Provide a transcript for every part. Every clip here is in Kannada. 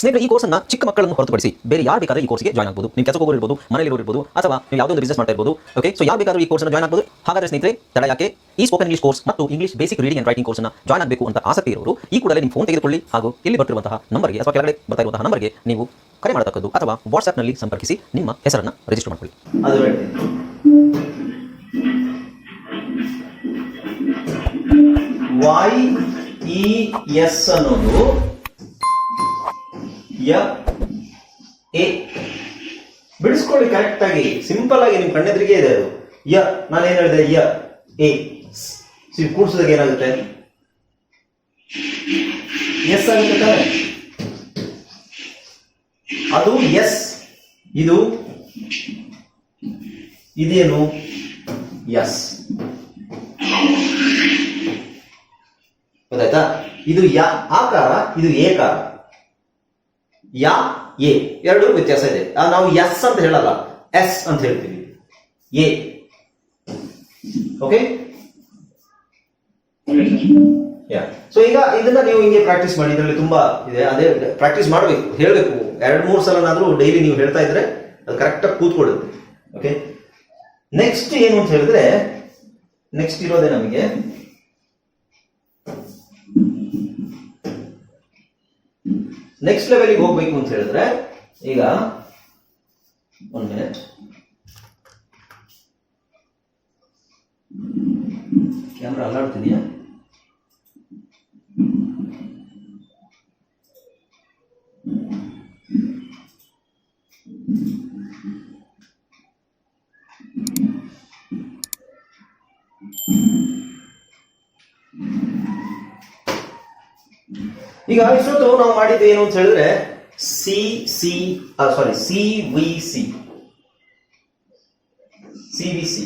ಸ್ನೇಹಿತರೆ, ಈ ಕೋರ್ಸ್ನ ಚಿಕ್ಕ ಮಕ್ಕಳನ್ನು ಹೊರತುಪಡಿಸಿ ಬೇರೆ ಯಾರು ಬೇಕಾದ್ರೆ ಈ ಕೋರ್ಸ್ಗೆ ಜಾಯ್ನ್ ಆಗಬಹುದು ನೀವು ಕೆಲಸಕ್ಕೆ ಹೋಗೋರು ಇರ್ಬೋದು, ಮನೇಲಿ ಇರ್ಬೋದು, ಅಥವಾ ನೀವು ಯಾವುದೋ ಒಂದು ಬಿಸ್ನೆಸ್ ಮಾಡ್ತಾ ಇರ್ಬೋದು ಓಕೆ ಸೊ ಯಾರು ಬೇಕಾದ್ರೂ ಈ ಕೋರ್ಸ್ನ ಜಾಯ್ನ್ ಆಗಬಹುದು ಹಾಗಾದ್ರೆ ಸ್ನೇಹಿತರೆ, ತಡ ಯಾಕೆ? ಈ ಸ್ಪೋಕನ್ ಇಂಗ್ಲಿಷ್ ಕೋರ್ಸ್ ಮತ್ತು English basic reading and writing ಕೋರ್ಸ್ನ ಜಾಯ್ನ್ ಆಗಬೇಕು ಅಂತ ಆಸಕ್ತಿ ಇರೋರು, ಈ ಕೂಡಲೇ ನಿಮ್ಮ ಫೋನ್ ತೆಗೆದುಕೊಳ್ಳಿ. ಹಾಗೂ ಇಲ್ಲಿ ಬರ್ತಿರುವಂತಹ ನಂಬರ್ಗೆ, ಅಥವಾ ಕೆಳಗಡೆ ಬರ್ತಾ ಇರುವಂತಹ ನಂಬರ್ಗೆ ನೀವು ಕರೆ ಮಾಡತಕ್ಕದ್ದು ಅಥವಾ ವಾಟ್ಸ್ಆಪ್ನಲ್ಲಿ ಸಂಪರ್ಕಿಸಿ, ನಿಮ್ಮ ಹೆಸರನ್ನು ರಿಜಿಸ್ಟರ್ ಮಾಡಿಕೊಳ್ಳಿ. ವೈ ಇ ಎಸ್ ಅನ್ನೋದು ಯ, ಎ. ಬಿಡಿಸ್ಕೊಳ್ಳಿ ಕರೆಕ್ಟ್ ಆಗಿ ಸಿಂಪಲ್ ಆಗಿ ನಿಮ್ ಕಣ್ಣೆದ್ರಿಗೆ ಇದೆ ಅದು. ಯ ಏನ್ ಹೇಳಿದೆ? ಯ, ಎ. ಕೂಡ್ಸಿದಾಗ ಏನಾಗುತ್ತೆ? ಎಸ್ ಆಗುತ್ತೆ ಅದು ಎಸ್, ಇದು ಇದೇನು? ಎಸ್. ಗೊತ್ತಾಯ್ತಾ? ಇದು ಯ ಆಕಾರ ಇದು ಏಕಾರ ಯಾ, ಎ. ಎರಡು ವ್ಯತ್ಯಾಸ ಇದೆ. ನಾವು ಎಸ್ ಅಂತ ಹೇಳಲ್ಲ. ಎಸ್ ಅಂತ ಹೇಳ್ತೀವಿ. ಎ. ಓಕೆ ಸೊ ಈಗ ಇದನ್ನ ನೀವು ಹಿಂಗೆ ಪ್ರಾಕ್ಟೀಸ್ ಮಾಡಿ, ಇದರಲ್ಲಿ ತುಂಬಾ ಇದೆ. ಅದೇ ಪ್ರಾಕ್ಟೀಸ್ ಮಾಡಬೇಕು, ಹೇಳಬೇಕು. ಎರಡು, ಮೂರು ಸಲನಾದ್ರೂ ಡೈಲಿ ನೀವು ಹೇಳ್ತಾ ಇದ್ರೆ ಅದು ಕರೆಕ್ಟಾಗಿ ಕೂತ್ಕೊಳ್ಳುತ್ತೆ. ಓಕೆ ನೆಕ್ಸ್ಟ್ ಏನು ಅಂತ ಹೇಳಿದ್ರೆ ನೆಕ್ಸ್ಟ್ ಇರೋದೇ ನಮಗೆ ನೆಕ್ಸ್ಟ್ ಲೆವೆಲ್ಗೆ ಹೋಗ್ಬೇಕು ಅಂತ ಹೇಳಿದ್ರೆ ಈಗ ಒಂದ್ ಮಿನಿಟ್ ಕ್ಯಾಮ್ರಾ ಅಲ್ಲಾಡ್ತಿದ್ಯಾ? ಈಗ ಇಷ್ಟೊತ್ತು ನಾವು ಮಾಡಿದ್ದು ಏನು ಅಂತ ಹೇಳಿದ್ರೆ C C sorry C V C C V C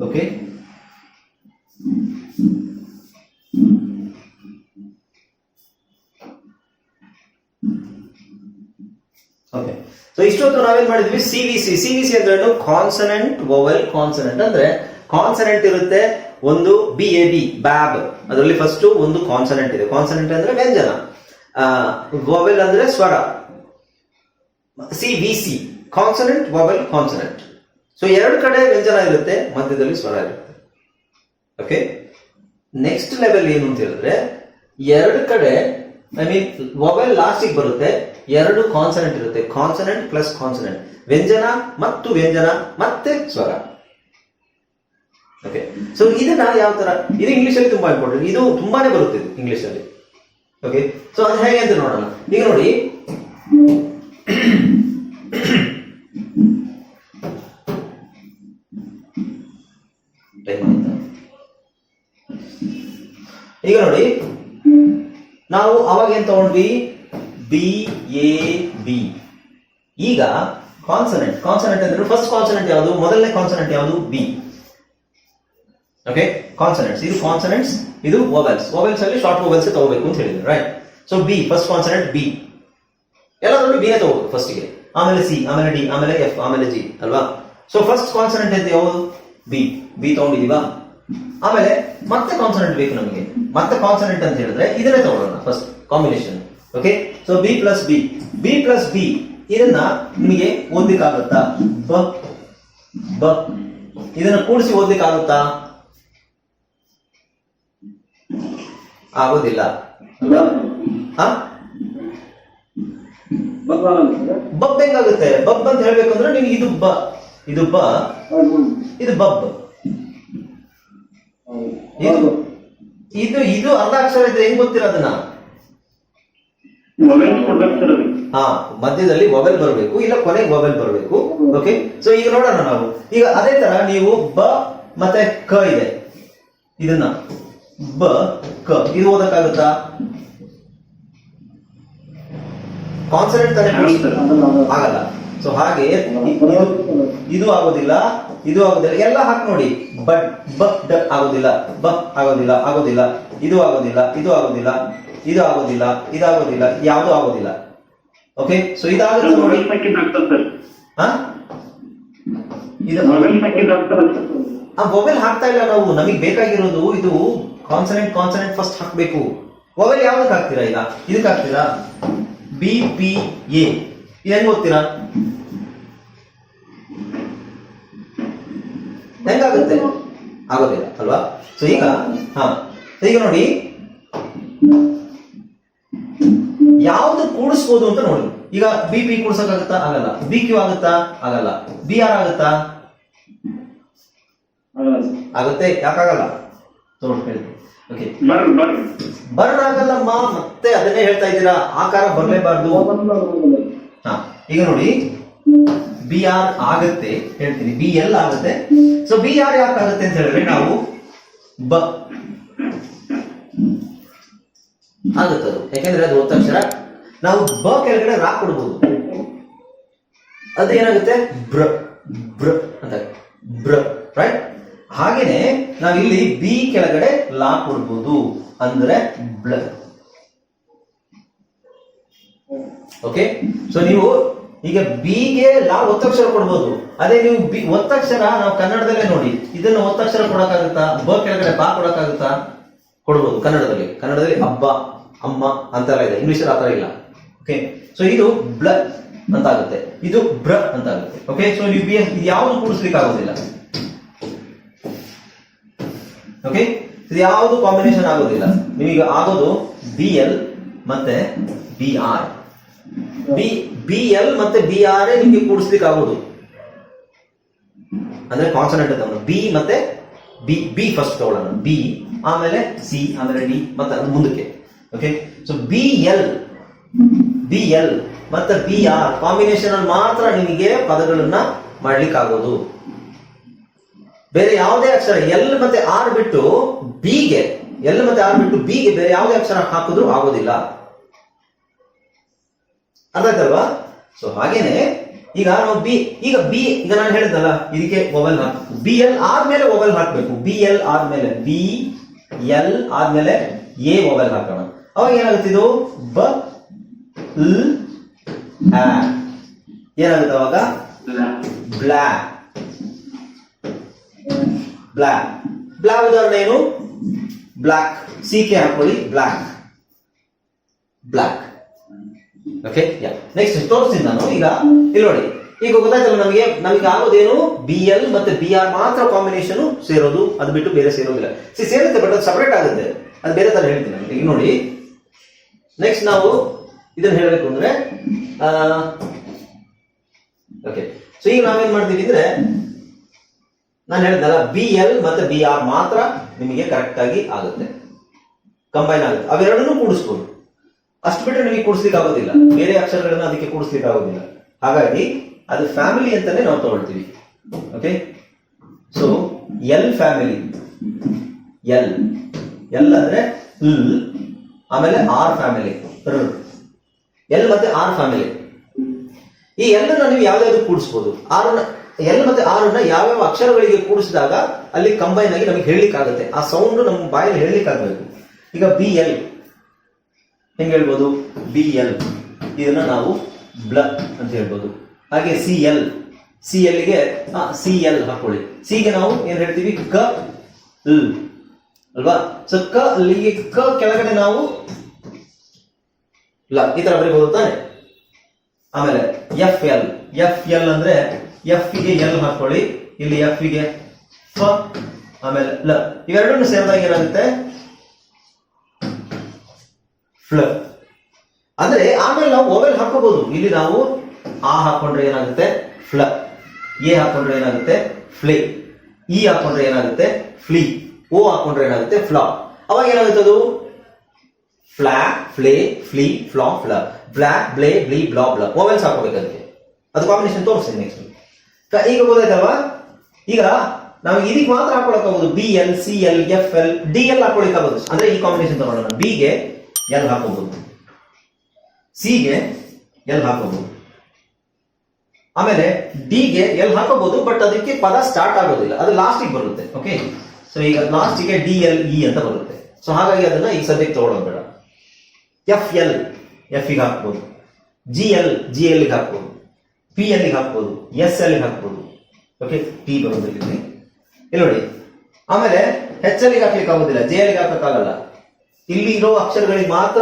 okay okay so ಇಷ್ಟೊತ್ತು ನಾವೇನ್ ಮಾಡಿದ್ವಿ? C V C C V C ಅಂದ್ರೆ ಕಾನ್ಸನೆಂಟ್ ವೊವೆಲ್ ಕಾನ್ಸನೆಂಟ್ ಅಂದ್ರೆ ಕಾನ್ಸನೆಂಟ್ ಇರುತ್ತೆ, ಒಂದು ಬಿ ಎ ಬಿ ಬ್ಯಾಬ್ ಅದರಲ್ಲಿ ಫಸ್ಟ್ ಒಂದು ಕಾನ್ಸನೆಂಟ್ ಇದೆ. ಕಾನ್ಸನೆಂಟ್ ಅಂದ್ರೆ ವ್ಯಂಜನ. ವೊವೆಲ್ ಅಂದ್ರೆ ಸ್ವರ. C V C consonant vowel consonant so ಎರಡು ಕಡೆ ವ್ಯಂಜನ ಇರುತ್ತೆ, ಮಧ್ಯದಲ್ಲಿ ಸ್ವರ ಇರುತ್ತೆ. ಓಕೆ ನೆಕ್ಸ್ಟ್ ಲೆವೆಲ್ ಏನು ಅಂತ ಹೇಳಿದ್ರೆ, ಎರಡು ಕಡೆ ಐ ಮೀನ್ ವೊವೆಲ್ ಲಾಸ್ಟಿಗೆ ಬರುತ್ತೆ, ಎರಡು ಕಾನ್ಸನೆಂಟ್ ಇರುತ್ತೆ. ಕಾನ್ಸನೆಂಟ್ ಪ್ಲಸ್ ಕಾನ್ಸನೆಂಟ್ ವ್ಯಂಜನ ಮತ್ತು ವ್ಯಂಜನ ಮತ್ತೆ ಸ್ವರ. ಓಕೆ ಸೊ ಇದನ್ನ ಯಾವ ತರ? ಇದು ಇಂಗ್ಲಿಷ್ ಅಲ್ಲಿ ತುಂಬಾ ಇಂಪಾರ್ಟೆಂಟ್ ಇದು ತುಂಬಾನೇ ಬರುತ್ತೆ ಇದು ಇಂಗ್ಲಿಷ್ ಅಲ್ಲಿ. ಓಕೆ ಸೊ ಅದು ಹೇಗೆ ಅಂತ ನೋಡೋಣ. ಈಗ ನೋಡಿ. ಈಗ ನೋಡಿ. ನಾವು ಅವಾಗ ಏನ್ ತಗೊಂಡ್ವಿ? ಬಿ ಎ ಬಿ ಈಗ ಕಾನ್ಸನೆಂಟ್ ಕಾನ್ಸನೆಂಟ್ ಅಂದ್ರೆ ಫಸ್ಟ್ ಕಾನ್ಸನೆಂಟ್ ಯಾವುದು? ಮೊದಲನೇ ಕಾನ್ಸನೆಂಟ್ ಯಾವುದು? ಬಿ ಓಕೆ ಕಾನ್ಸನೆಂಟ್ಸ್ ಇದು ಕಾನ್ಸನೆಂಟ್ಸ್ ಇದು ವೋವೆಲ್ಸ್ ವೋವೆಲ್ಸ್ ಅಲ್ಲಿ ಶಾರ್ಟ್ ವೋವೆಲ್ಸ್ ತಗೋಬೇಕು ಅಂತ ಹೇಳಿದ್ರು right so B first consonant B ಎಲ್ಲದರಲ್ಲೂ ಬಿನೇ ತಗೋಬೇಕು ಫಸ್ಟ್ಗೆ ಆಮೇಲೆ ಸಿ ಆಮೇಲೆ ಡಿ ಆಮೇಲೆ ಎಫ್ ಆಮೇಲೆ ಜಿ ಅಲ್ವಾ? ಸೊ ಫಸ್ಟ್ ಕಾನ್ಸನೆಂಟ್ ಅಂತ ಯಾವುದು? ಬಿ ಬಿ ತಗೊಂಡಿದೀವಾ? ಆಮೇಲೆ ಮತ್ತೆ ಕಾನ್ಸನೆಂಟ್ ಬೇಕು ನಮಗೆ. ಮತ್ತೆ ಕಾನ್ಸನೆಂಟ್ ಅಂತ ಹೇಳಿದ್ರೆ ಇದನ್ನೇ ತಗೊಳ್ಳೋಣ first combination okay so B plus B B plus B ಇದನ್ನ ನಿಮಗೆ ಓದ್ಲಿಕ್ಕಾಗುತ್ತಾ? ಬ. ಬ. ಇದನ್ನ ಕೂಡಿಸಿ ಓದ್ಲಿಕ್ಕಾಗುತ್ತಾ? ಆಗೋದಿಲ್ಲ. ಬಬ್ ಹೆಂಗಾಗುತ್ತೆ? ಬಬ್ ಅಂತ ಹೇಳ್ಬೇಕು ಅಂದ್ರೆ ನಿಮ್ಗೆ ಇದು ಬ ಇದು ಬ, ಇದು ಬಬ್. ಇದು ಇದು ಇದು ಅರ್ಧ ಅಕ್ಷರ ಇದ್ರೆ ಹೆಂಗ್ ಗೊತ್ತಿರ ಅದನ್ನ? ಹಾ, ಮಧ್ಯದಲ್ಲಿ ಮೊಬೈಲ್ ಬರಬೇಕು, ಇಲ್ಲ ಕೊನೆಗೆ ಮೊಬೈಲ್ ಬರಬೇಕು. ಓಕೆ ಸೊ ಈಗ ನೋಡೋಣ ನಾವು. ಈಗ ಅದೇ ತರ ನೀವು ಬ ಮತ್ತೆ ಕ ಇದೆ. ಇದನ್ನ. ಬ ಕ. ಇದು ಓದಕ್ಕಾಗುತ್ತಾ? ಕಾನ್ಸನೆಂಟ್ ತಾನೇ. ಆಗಲ್ಲ. ಸೊ ಹಾಗೆ ಇದು ಆಗೋದಿಲ್ಲ ಇದು ಆಗೋದಿಲ್ಲ. ಎಲ್ಲ ಹಾಕಿ ನೋಡಿ. ಬಟ್ ಬ ಡ ಆಗೋದಿಲ್ಲ. ಬ ಆಗೋದಿಲ್ಲ ಆಗೋದಿಲ್ಲ. ಇದು ಆಗೋದಿಲ್ಲ ಇದು ಆಗೋದಿಲ್ಲ. ಇದು ಆಗೋದಿಲ್ಲ ಇದಾಗೋದಿಲ್ಲ ಯಾವುದು ಆಗೋದಿಲ್ಲ. ಓಕೆ ಸೊ ಇದಾಗುತ್ತೆ ನೋಡಿ. ಮೊಬೈಲ್ ಹಾಕ್ತಾ ಇಲ್ಲ ನಾವು. ನಮಗೆ ಬೇಕಾಗಿರೋದು ಇದು ಕಾನ್ಸನೆಂಟ್ ಕಾನ್ಸನೆಂಟ್ ಫಸ್ಟ್ ಹಾಕಬೇಕು. ಮೊಬೈಲ್ ಯಾವ್ದಕ್ಕೆ ಹಾಕ್ತೀರಾ ಈಗ? ಇದಕ್ಕೆ ಹಾಕ್ತೀರಾ? ಬಿ ಪಿ ಎ ಇದು ಹೆಂಗ್ ಓದ್ತೀರಾ? ಹೆಂಗಾಗುತ್ತೆ? ಆಗೋದಿಲ್ಲ ಅಲ್ವಾ? ಸೊ ಈಗ ಹಾ. ಈಗ ನೋಡಿ. ಯಾವ್ದು ಕೂಡಿಸ್ಬೋದು ಅಂತ ನೋಡಿ. ಈಗ ಬಿ ಪಿ ಕೂಡ್ಸಕ್ಕಾಗುತ್ತಾ ಆಗಲ್ಲ. ಬಿ ಕ್ಯೂ ಆಗುತ್ತಾ? ಆಗಲ್ಲ. ಬಿ ಆರ್ ಆಗುತ್ತಾ? ಆಗುತ್ತೆ? ಯಾಕಾಗಲ್ಲ ತೋರ್ಸ್ ಹೇಳ್ತೀನಿ ಓಕೆ ಬರ್ನ್ ಆಗಲ್ಲಮ್ಮ ಮತ್ತೆ ಅದನ್ನೇ ಹೇಳ್ತಾ ಇದ್ದೀರಾ? ಆಕಾರ ಬರಲೇಬಾರ್ದು. ಹಾ ಈಗ ನೋಡಿ. ಬಿ ಆರ್ ಆಗತ್ತೆ ಹೇಳ್ತೀನಿ. ಬಿ ಎಲ್ ಆಗುತ್ತೆ. ಸೊ ಬಿ ಆರ್ ಯಾಕೆ ಆಗುತ್ತೆ ಅಂತ ಹೇಳಿದ್ರೆ ನಾವು ಬ ಆಗುತ್ತದು ಯಾಕೆಂದ್ರೆ ಅದು ಒತ್ತಕ್ಷರ. ನಾವು ಬ ಕೆಳಗಡೆ ರಾ ಕೊಡ್ಬೋದು. ಅದೇನಾಗುತ್ತೆ? ಬ್ರ ಬ್ರ ಅಂತ. ಬ್ರ ರೈಟ್ ಹಾಗೇನೆ ನಾವಿಲ್ಲಿ ಬಿ ಕೆಳಗಡೆ ಲಾ ಕೊಡ್ಬೋದು ಅಂದ್ರೆ ಬ್ಲ. ಓಕೆ ಸೊ ನೀವು ಈಗ ಬಿಗೆ ಲಾ ಒತ್ತಕ್ಷರ ಕೊಡ್ಬೋದು. ಅದೇ ನೀವು ಬಿ ಒತ್ತಕ್ಷರ ನಾವು ಕನ್ನಡದಲ್ಲೇ ನೋಡಿ. ಇದನ್ನು ಒತ್ತಕ್ಷರ ಕೊಡಕ್ಕಾಗುತ್ತಾ? ಬ ಕೆಳಗಡೆ ಬಾ ಕೊಡಕ್ಕಾಗುತ್ತಾ? ಕೊಡ್ಬೋದು ಕನ್ನಡದಲ್ಲಿ. ಕನ್ನಡದಲ್ಲಿ ಹಬ್ಬ ಅಮ್ಮ ಅಂತೆಲ್ಲ ಇದೆ. ಇಂಗ್ಲಿಷ್ ಥರ ಇಲ್ಲ. ಓಕೆ ಸೊ ಇದು ಬ್ಲ ಅಂತ ಆಗುತ್ತೆ ಇದು ಬ್ರ ಅಂತ ಆಗುತ್ತೆ ಓಕೆ ಸೊ ನೀವು ಬಿ ಯಾವುದು ಕೂಡಿಸ್ಲಿಕ್ಕೆ ಆಗೋದಿಲ್ಲ ಓಕೆ ಇದು ಯಾವುದು ಕಾಂಬಿನೇಷನ್ ಆಗೋದಿಲ್ಲ. ನಿಮಗೆ ಆಗೋದು ಬಿ ಎಲ್ ಮತ್ತೆ B R B B L ಮತ್ತೆ ಬಿ ಆರ್ ನಿಮಗೆ ಕೂಡಿಸ್ಲಿಕ್ಕೆ ಆಗೋದು ಅಂದ್ರೆ ಕಾನ್ಸನೆಂಟ್ ತಗೊಂಡು. ಬಿ ಮತ್ತೆ ಬಿ ಬಿ ಫಸ್ಟ್ ತಗೊಳ್ಳೋಣ ಬಿ ಆಮೇಲೆ ಸಿ ಆಮೇಲೆ ಡಿ ಮತ್ತೆ ಅದು ಮುಂದಕ್ಕೆ. Okay so B L B L ಮತ್ತೆ ಬಿ ಆರ್ ಕಾಂಬಿನೇಷನ್ ಅಲ್ಲಿ ಮಾತ್ರ ನಿಮಗೆ ಪದಗಳನ್ನ ಮಾಡ್ಲಿಕ್ಕೆ ಆಗೋದು ಬೇರೆ ಯಾವುದೇ ಅಕ್ಷರ ಎಲ್ ಮತ್ತೆ ಆರ್ ಬಿಟ್ಟು ಬಿಗೆ ಎಲ್ ಮತ್ತೆ ಆರ್ ಬಿಟ್ಟು ಬಿಗೆ ಬೇರೆ ಯಾವುದೇ ಅಕ್ಷರ ಹಾಕಿದ್ರು ಆಗೋದಿಲ್ಲ. ಅರ್ಥಾಯ್ತಲ್ವಾ? ಸೊ ಹಾಗೇನೆ ಈಗ ನಾವು ಬಿ ಈಗ ಬಿ ಈಗ ನಾನು ಹೇಳಿದ್ನಲ್ಲ ಇದಕ್ಕೆ ಮೊಬೈಲ್ ಹಾಕ್ ಬಿ ಎಲ್ ಆದ್ಮೇಲೆ ಮೊಬೈಲ್ ಹಾಕ್ಬೇಕು. ಬಿ ಎಲ್ ಆದ್ಮೇಲೆ ಬಿ ಎಲ್ ಆದ್ಮೇಲೆ ಎ ಮೊಬೈಲ್ ಹಾಕೋಣ. ಅವಾಗ ಏನಾಗುತ್ತೆ ಇದು? ಬ. ಏನಾಗುತ್ತೆ ಅವಾಗ? ಬ್ಲಾ ಬ್ಲಾ ಬ್ಲಾಕ್ ಉದಾಹರಣೆ ಏನು? ಬ್ಲಾಕ್ ಸಿ ಕೆ ಹಾಕೊಳ್ಳಿ block block okay yeah next ತೋರಿಸ್ತೀನಿ ನಾನು. ಈಗ ಇಲ್ಲಿ ನೋಡಿ. ಈಗ ಗೊತ್ತಾಯ್ತಲ್ಲ ನಮಗೆ ನಮಗೆ ಆಗೋದೇನು? ಬಿ ಎಲ್ ಮತ್ತೆ ಬಿ ಆರ್ ಮಾತ್ರ ಕಾಂಬಿನೇಷನ್ ಸೇರೋದು. ಅದು ಬಿಟ್ಟು ಬೇರೆ ಸೇರೋದಿಲ್ಲ. ಸಿ ಸೇರುತ್ತೆ ಬಟ್ ಅದು ಸಪರೇಟ್ ಆಗುತ್ತೆ. ಅದು ಬೇರೆ ತರ ಹೇಳ್ತೀನಿ ಈಗ ನೋಡಿ. ನೆಕ್ಸ್ಟ್ ನಾವು ಇದನ್ನ ಹೇಳಬೇಕು ಅಂದ್ರೆ ಓಕೆ ಸೊ ಈಗ ನಾವೇನ್ ಮಾಡ್ತೀವಿ ಅಂದ್ರೆ ನಾನು ಹೇಳಿದ್ನಲ್ಲ ಬಿ ಎಲ್ ಮತ್ತೆ ಬಿ ಆರ್ ಮಾತ್ರ ನಿಮಗೆ ಕರೆಕ್ಟ್ ಆಗಿ ಆಗುತ್ತೆ. ಕಂಬೈನ್ ಆಗುತ್ತೆ. ಅವೆರಡನ್ನೂ ಕೂಡಿಸ್ಬೋದು. ಅಷ್ಟು ಬಿಟ್ಟರೆ ನಿಮಗೆ ಕೂಡಿಸ್ಲಿಕ್ಕೆ ಆಗೋದಿಲ್ಲ. ಬೇರೆ ಅಕ್ಷರಗಳನ್ನ ಅದಕ್ಕೆ ಕೂಡಿಸ್ಲಿಕ್ಕೆ ಆಗೋದಿಲ್ಲ. ಹಾಗಾಗಿ ಅದು ಫ್ಯಾಮಿಲಿ ಅಂತಾನೆ ನಾವು ತಗೊಳ್ತೀವಿ. Okay so L family L L ಅಂದ್ರೆ ಲ್ ಆಮೇಲೆ ಆರ್ ಫ್ಯಾಮಿಲಿ ಎಲ್ ಮತ್ತೆ ಆರ್ ಫ್ಯಾಮಿಲಿ ಈ ಎಲ್ಲನ್ನ ನೀವು ಯಾವ್ದಾದ್ರು ಕೂಡಿಸ್ಬೋದು? ಆರನ್ನ ಎಲ್ ಮತ್ತೆ ಆರನ್ನ ಯಾವ್ಯಾವ ಅಕ್ಷರಗಳಿಗೆ ಕೂಡಿಸಿದಾಗ ಅಲ್ಲಿ ಕಂಬೈನ್ ಆಗಿ ನಮಗೆ ಹೇಳಲಿಕ್ಕಾಗುತ್ತೆ. ಆ ಸೌಂಡ್ ನಮ್ಮ ಬಾಯಲ್ಲಿ ಹೇಳಲಿಕ್ಕಾಗಬೇಕು. ಈಗ ಬಿ ಎಲ್ ಹೆಂಗ್ ಹೇಳ್ಬೋದು? ಬಿ ಎಲ್ ಇದನ್ನ ನಾವು ಬ್ಲ ಅಂತ ಹೇಳ್ಬೋದು. ಹಾಗೆ ಸಿ ಎಲ್ ಸಿ ಎಲ್ಗೆ ಸಿ ಎಲ್ ಹಾಕೊಳ್ಳಿ. ಸಿಗೆ ನಾವು ಏನ್ ಹೇಳ್ತೀವಿ? ಕ, ಲ್. ಅಲ್ವಾ? ಸೊ ಕ, ಅಲ್ಲಿಗೆ ಕ ಕೆಳಗಡೆ ನಾವು ಲ. ಈ ತರ ಬರೀಬಹುದು ತಾನೆ. ಆಮೇಲೆ ಎಫ್ ಎಲ್ ಎಫ್ ಎಲ್ ಅಂದ್ರೆ ಎಫ್ಗೆ ಎಲ್ ಹಾಕೊಳ್ಳಿ. ಇಲ್ಲಿ ಎಫ್ಗೆ ಫ ಆಮೇಲೆ ಲ. ಇವೆರಡನ್ನು ಸೇರಿದಾಗ ಏನಾಗುತ್ತೆ? ಫ್ಲ ಅಂದ್ರೆ ಆಮೇಲೆ ನಾವು ಓವೆಲ್ ಹಾಕೋಬಹುದು ಇಲ್ಲಿ ನಾವು ಆ ಹಾಕೊಂಡ್ರೆ ಏನಾಗುತ್ತೆ? ಫ್ಲ ಎ ಹಾಕೊಂಡ್ರೆ ಏನಾಗುತ್ತೆ? ಫ್ಲೇ. ಇ ಹಾಕೊಂಡ್ರೆ ಏನಾಗುತ್ತೆ? ಫ್ಲೀ. ಓ ಹಾಕೊಂಡ್ರೆ ಏನಾಗುತ್ತೆ? ಫ್ಲಾ. ಅವಾಗ ಏನಾಗುತ್ತೆ ಅದು? ಫ್ಲಾ, ಫ್ಲೇ, ಫ್ಲೀ, ಫ್ಲಾ, ಫ್ಲ. ಬ್ಲಾ, ಬ್ಲೇ, ಬ್ಲೀ, ಬ್ಲಾ ಬ್ಲಾ. ಓವೆಲ್ಸ್ ಹಾಕೋಬೇಕು ಅದು ಕಾಂಬಿನೇಷನ್ ತೋರಿಸ್ತೀನಿ ನೆಕ್ಸ್ಟ್ ಈಗ ಗೊತ್ತಾಯ್ತಲ್ವಾ? ಈಗ ನಾವು ಇದಕ್ಕೆ ಮಾತ್ರ ಹಾಕೊಳಕ್ಕಾಗೋದು B L C L F L D L ಹಾಕೊಳಿಕ್ಕಾಗೋದು ಅಂದ್ರೆ ಈ ಕಾಂಬಿನೇಷನ್ ತಗೊಳ್ಳೋಣ ಬಿ ಗೆ ಎಲ್ ಹಾಕೋಬಹುದು ಸಿ ಗೆ ಎಲ್ ಹಾಕೋಬಹುದು ಆಮೇಲೆ ಡಿ ಗೆ ಎಲ್ ಹಾಕೋಬಹುದು ಬಟ್ ಅದಕ್ಕೆ ಪದ ಸ್ಟಾರ್ಟ್ ಆಗೋದಿಲ್ಲ. ಅದು ಲಾಸ್ಟಿಗೆ ಬರುತ್ತೆ ಓಕೆ ಸೊ ಈಗ ಲಾಸ್ಟಿಗೆ ಡಿ ಎಲ್ ಇ ಅಂತ ಬರುತ್ತೆ. ಸೊ ಹಾಗಾಗಿ ಅದನ್ನ ಈಗ ಸದ್ಯಕ್ಕೆ ತಗೊಳ್ಳೋದು ಬೇಡ. ಎಫ್ ಎಲ್ ಎಫ್ಗೆ ಹಾಕ್ಬೋದು. ಜಿ ಎಲ್ ಜಿ ಎಲ್ಗೆ ಪಿ ಅಲ್ಲಿ ಹಾಕ್ಬೋದು ಎಸ್ ಅಲ್ಲಿ ಹಾಕ್ಬೋದು. ಓಕೆ ಟಿ ಬರೋದಿಲ್ಲ ಇಲ್ಲಿ ನೋಡಿ. ಆಮೇಲೆ ಹೆಚ್ ಅಲ್ಲಿ ಹಾಕ್ಲಿಕ್ಕೆ ಆಗೋದಿಲ್ಲ ಜೆ ಅಲ್ಲಿ ಹಾಕಕ್ಕಾಗಲ್ಲ ಇಲ್ಲಿ ಇರೋ ಅಕ್ಷರಗಳಿಗೆ ಮಾತ್ರ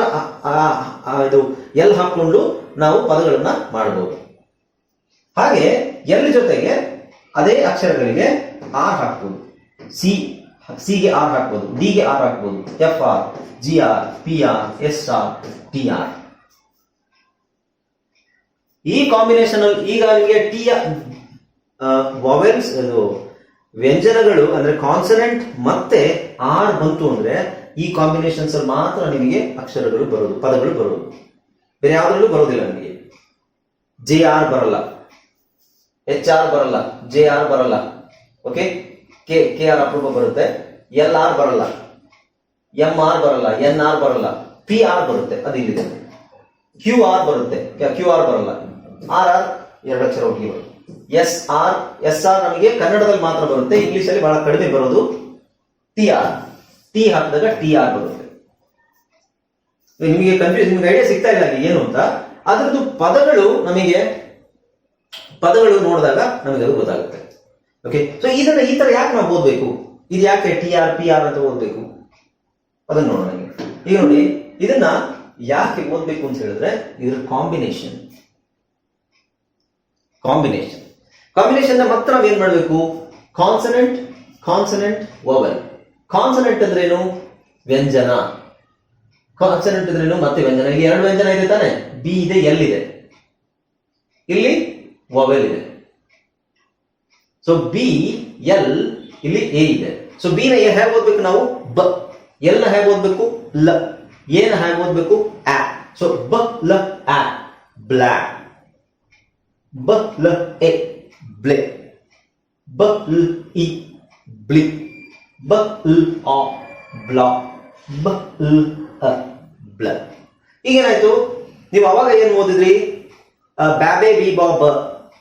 ಇದು ಎಲ್ ಹಾಕೊಂಡು ನಾವು ಪದಗಳನ್ನ ಮಾಡಬಹುದು ಹಾಗೆ ಎಲ್ ಜೊತೆಗೆ ಅದೇ ಅಕ್ಷರಗಳಿಗೆ ಆರ್ ಹಾಕ್ಬೋದು. ಸಿ ಗೆ ಆರ್ ಹಾಕ್ಬೋದು ಡಿ ಗೆ ಆರ್ ಹಾಕ್ಬೋದು. F R G R P R S R T R ಈ ಕಾಂಬಿನೇಷನ್ ಈಗ ನಿಮಗೆ ಟಿ ವಾವೆಲ್ಸ್ ಅದು ವ್ಯಂಜನಗಳು ಅಂದ್ರೆ ಕಾನ್ಸನೆಂಟ್ ಮತ್ತೆ ಆರ್ ಬಂತು ಅಂದ್ರೆ ಈ ಕಾಂಬಿನೇಷನ್ಸ್ ಅಲ್ಲಿ ಮಾತ್ರ ನಿಮಗೆ ಅಕ್ಷರಗಳು ಬರೋದು, ಪದಗಳು ಬರೋದು. ಬೇರೆ ಯಾವ್ದ್ರಲ್ಲೂ ಬರೋದಿಲ್ಲ ನಿಮಗೆ. ಜೆ ಆರ್ ಬರಲ್ಲ. ಎಚ್ ಆರ್ ಬರಲ್ಲ. ಜೆ ಆರ್ ಬರಲ್ಲ. ಓಕೆ ಕೆ ಕೆ ಆರ್ ಅಪರೂಪ ಬರುತ್ತೆ. ಎಲ್ ಆರ್ ಬರಲ್ಲ. ಎಂ ಆರ್ ಬರಲ್ಲ. ಎನ್ ಆರ್ ಬರಲ್ಲ. ಪಿ ಆರ್ ಬರುತ್ತೆ. ಅದು ಇಲ್ಲಿದೆ. ಕ್ಯೂ ಆರ್ ಬರುತ್ತೆ. ಕ್ಯೂ ಆರ್ ಬರಲ್ಲ. ಆರ್ ಆರ್ ಎರಡು ಅಕ್ಷರ ಒಟ್ಟಿಗೆ ಎಸ್ ಆರ್ ಎಸ್ ಆರ್ ನಮಗೆ ಕನ್ನಡದಲ್ಲಿ ಮಾತ್ರ ಬರುತ್ತೆ ಇಂಗ್ಲಿಷ್ ಅಲ್ಲಿ ಬಹಳ ಕಡಿಮೆ ಬರೋದು ಟಿ ಆರ್ ಟಿ ಹಾಕಿದಾಗ ಟಿ ಆರ್ ಬರುತ್ತೆ. ನಿಮಗೆ ಕನ್ಫ್ಯೂಸ್ ನಿಮ್ಗೆ ಐಡಿಯಾ ಸಿಗ್ತಾ ಇಲ್ಲ ಏನು ಅಂತ? ಅದರದ್ದು ಪದಗಳು ನಮಗೆ, ಪದಗಳು ನೋಡಿದಾಗ ನಮಗೆ ಅದು ಗೊತ್ತಾಗುತ್ತೆ. ಓಕೆ ಸೊ ಇದನ್ನ ಈ ತರ ಯಾಕೆ ನಾವು ಓದ್ಬೇಕು? ಇದು ಯಾಕೆ ಟಿ ಆರ್ ಪಿ ಆರ್ ಅಂತ ಓದ್ಬೇಕು? ಅದನ್ನ ನೋಡೋಣ. ಈಗ. ನೋಡಿ, ಇದನ್ನ ಯಾಕೆ ಓದ್ಬೇಕು ಅಂತ ಹೇಳಿದ್ರೆ, ಇದ್ರ ಕಾಂಬಿನೇಷನ್ ಕಾಂಬಿನೇಷನ್ ಕಾಂಬಿನೇಷನ್ ಮಾತ್ರ ನಾವು ಏನ್ ಮಾಡಬೇಕು? ಕಾನ್ಸನೆಂಟ್ ಕಾನ್ಸನೆಂಟ್ ಓವಲ್ ಕಾನ್ಸನೆಂಟ್ ಅಂದ್ರೇನು? ವ್ಯಂಜನ. ಕಾನ್ಸನೆಂಟ್ ಅಂದ್ರೇನು? ಮತ್ತೆ ವ್ಯಂಜನ. ಇಲ್ಲಿ ಎರಡು ವ್ಯಂಜನ ಇದೆ ತಾನೆ. ಬಿ ಇದೆ ಎಲ್ ಇದೆ. ಇಲ್ಲಿ ವವೆಲ್ ಇದೆ. ಸೊ ಬಿ ಎಲ್ ಇಲ್ಲಿ ಎ ಇದೆ. ಸೊ ಬಿ ನ ಹೇಗೆ ಓದ್ಬೇಕು ನಾವು? ಬ ಎಲ್ನ ಹೇಗೆ ಓದ್ಬೇಕು? ಲ ಎ ನ ಹೇಗೆ ಓದ್ಬೇಕು? ಆ ಸೊ ಬ ಲ ಆ ಬ್ಲಾ ಬ l e ಬ್ಲೆ b l ಇ ಬ್ಲಿ b l ಆ ಬ್ಲಾ b l ಬ್ಲ ಈಗೇನಾಯ್ತು? ನೀವು ಅವಾಗ ಏನು ಓದಿದ್ರಿ? ಬ್ಯಾಬೆ ಬಿ ಬಾಬ್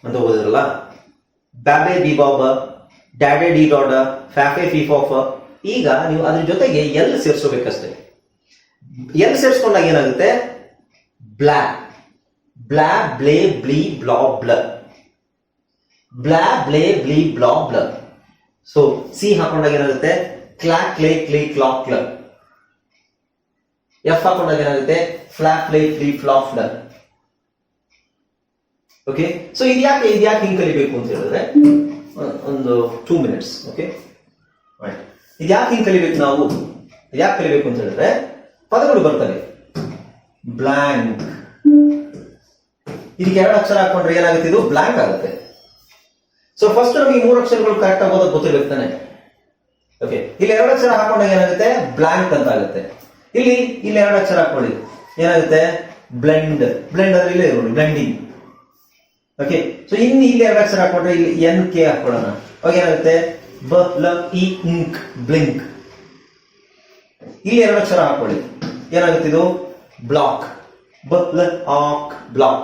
ಅಂತ ಓದಿದ್ರಲ್ಲ? ಬ್ಯಾಬೆ ಬಿ ಬಾಬ್ ಡ್ಯಾಡೆ ಡಿ ಡಾಡ, ಫ್ಯಾಫೆ ಫಿ ಫಾಫ ಈಗ ನೀವು ಅದ್ರ ಜೊತೆಗೆ ಎಲ್ ಸೇರಿಸಬೇಕಷ್ಟೇ ಎಲ್ ಸೇರಿಸ್ಕೊಂಡಾಗ ಏನಾಗುತ್ತೆ? ಬ್ಲಾ ಬ್ಲಾ ಬ್ಲೇ ಬ್ಲಿ ಬ್ಲಾ ಬ್ಲ ಬ್ಲಾ ಬ್ಲೇ ಬ್ಲಿ ಬ್ಲಾ ಬ್ಲ ಸೊ ಸಿ ಹಾಕೊಂಡಾಗ ಏನಾಗುತ್ತೆ ಕ್ಲಾಕ್ ಕ್ಲೇ ಕ್ಲೇ ಕ್ಲಾ ಕ್ಲ ಎಫ್ ಹಾಕೊಂಡಾಗ ಏನಾಗುತ್ತೆ ಫ್ಲಾ ಫ್ಲೇ ಫ್ಲೀ ಫ್ಲಾ ಫ್ಲ ಓಕೆ ಸೊ ಇದ್ಯಾಕೆ ಇದ್ಯಾಕೆ ಹಿಂಗೆ ಕಲಿಬೇಕು ಅಂತ ಹೇಳಿದ್ರೆ, ಒಂದು ಟೂ ಮಿನಿಟ್ಸ್ ಓಕೆ ಇದ್ಯಾಕೆ ಹಿಂಗೆ ಕಲಿಬೇಕು ನಾವು? ಯಾಕೆ ಕಲಿಬೇಕು ಅಂತ ಹೇಳಿದ್ರೆ, ಪದಗಳು ಬರ್ತವೆ. ಬ್ಲಾಂಕ್ ಇದಕ್ಕೆ ಎರಡು ಅಕ್ಷರ ಹಾಕೊಂಡ್ರೆ ಏನಾಗುತ್ತೆ ಇದು? ಬ್ಲಾಂಕ್ ಆಗುತ್ತೆ. ಸೊ ಫಸ್ಟ್ ನಮಗೆ ಮೂರು ಅಕ್ಷರಗಳು ಕರೆಕ್ಟ್ ಆಗೋದಕ್ಕೆ ಗೊತ್ತಿರ್ಬೇಕು ತಾನೆ? ಓಕೆ ಇಲ್ಲಿ ಎರಡು ಅಕ್ಷರ ಹಾಕೊಂಡಾಗ ಏನಾಗುತ್ತೆ? ಬ್ಲಾಂಕ್ ಅಂತ ಆಗುತ್ತೆ. ಇಲ್ಲಿ ಇಲ್ಲಿ ಎರಡು ಅಕ್ಷರ ಹಾಕೊಳ್ಳಿ. ಏನಾಗುತ್ತೆ? ಬ್ಲೆಂಡ್ ಬ್ಲೆಂಡ್ ಅಂದ್ರೆ ಇಲ್ಲೇ ಇರೋದು ಬ್ಲೆಂಡಿಂಗ್ ಓಕೆ ಸೊ ಇನ್ನು ಇಲ್ಲಿ ಎರಡು ಅಕ್ಷರ ಹಾಕೊಂಡ್ರೆ ಇಲ್ಲಿ ಎನ್ ಕೆ ಹಾಕೊಳ್ಳೋಣ. ಅವಾಗ ಏನಾಗುತ್ತೆ? ಬ ಲ ಇ ಇಂಕ್ ಬ್ಲಿಂಕ್ ಇಲ್ಲಿ ಎರಡು ಅಕ್ಷರ ಹಾಕೊಳ್ಳಿ. ಏನಾಗುತ್ತೆ ಇದು? ಬ್ಲಾಕ್ ಬ ಲ ಆಕ್ ಬ್ಲಾಕ್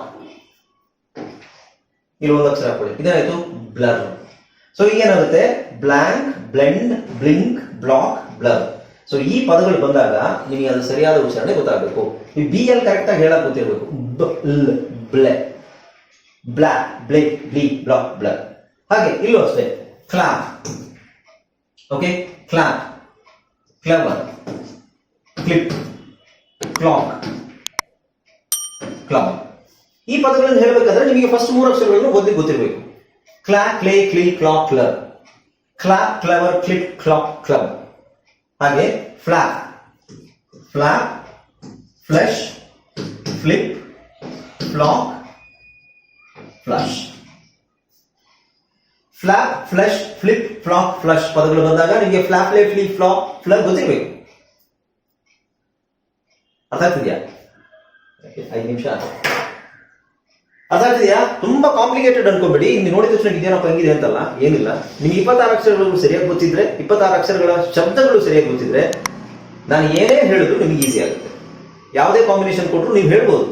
ಇಲ್ಲಿ ಒಂದು ಅಕ್ಷರ ಹಾಕೊಳ್ಳಿ. ಇದೇನಾಯ್ತು ಬ್ಲರ್ ಸೊ ಏನಾಗುತ್ತೆ blank blend blink block blur so ಈ ಪದಗಳು ಬಂದಾಗ ನಿಮಗೆ ಅದು ಸರಿಯಾದ ಉಚ್ಚಾರಣೆ ಗೊತ್ತಾಗಬೇಕು. ನೀವು ಬಿ ಎಲ್ ಕರೆಕ್ಟ್ ಆಗಿ ಹೇಳಕ್ ಗೊತ್ತಿರಬೇಕು. ಬ್ಲೆ ಬ್ಲಾಕ್ ಬ್ಲೇಕ್ ಬ್ಲಿಕ್ ಬ್ಲಾಕ್ ಬ್ಲರ್ ಹಾಗೆ, ಇಲ್ಲೂ ಅಷ್ಟೇ. Clap okay clock clover clip clock clock ಈ ಪದಗಳನ್ನು ಹೇಳಬೇಕಾದ್ರೆ ನಿಮಗೆ ಫಸ್ಟ್ ಮೂರು ಅಕ್ಷರಗಳನ್ನು ಓದಿ ಗೊತ್ತಿರಬೇಕು. ಕ್ಲಾ ಕ್ಲೇ ಕ್ಲೀ clock colour clap clover clip clock club ಹಾಗೆ flap flap flush flip flock flush flap flush flip flock flush ಪದಗಳು ಬಂದಾಗ ನಿಮಗೆ ಫ್ಲಾಪ್ ಫ್ಲೇ ಫ್ಲಿಪ್ ಫ್ಲಾಕ್ ಫ್ಲರ್ ಗೊತ್ತಿರಬೇಕು. ಅರ್ಥ ಆಗ್ತಿದ್ಯಾ? ಐದು ನಿಮಿಷ ಅರ್ಥ ಆಗ್ತಿದ್ಯಾ ತುಂಬಾ ಕಾಂಪ್ಲಿಕೇಟೆಡ್ ಅನ್ಕೋಬೇಡಿ. ಇಲ್ಲಿ ನೋಡಿದ ತಕ್ಷಣ ಇದೇನಪ್ಪ ತಂಗಿದೆ ಅಂತಲ್ಲ, ಏನಿಲ್ಲ. ನಿಮ್ಗೆ ಇಪ್ಪತ್ತಾರು ಅಕ್ಷರಗಳು ಸರಿಯಾಗಿ ಗೊತ್ತಿದ್ರೆ, ಇಪ್ಪತ್ತಾರು ಅಕ್ಷರಗಳ ಶಬ್ದಗಳು ಸರಿಯಾಗಿ ಗೊತ್ತಿದ್ರೆ, ನಾನು ಏನೇ ಹೇಳಿದ್ರು ನಿಮ್ಗೆ ಈಸಿ ಆಗುತ್ತೆ. ಯಾವುದೇ ಕಾಂಬಿನೇಷನ್ ಕೊಟ್ಟರು ನೀವು ಹೇಳ್ಬೋದು.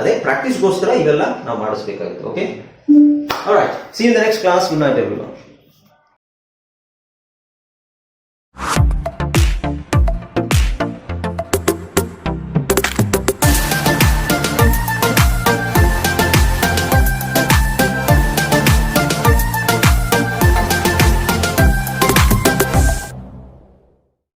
ಅದೇ ಪ್ರಾಕ್ಟೀಸ್ಗೋಸ್ಕರ ಇವೆಲ್ಲ ನಾವು ಮಾಡಿಸ್ಬೇಕಾಗುತ್ತೆ okay see in the next class good night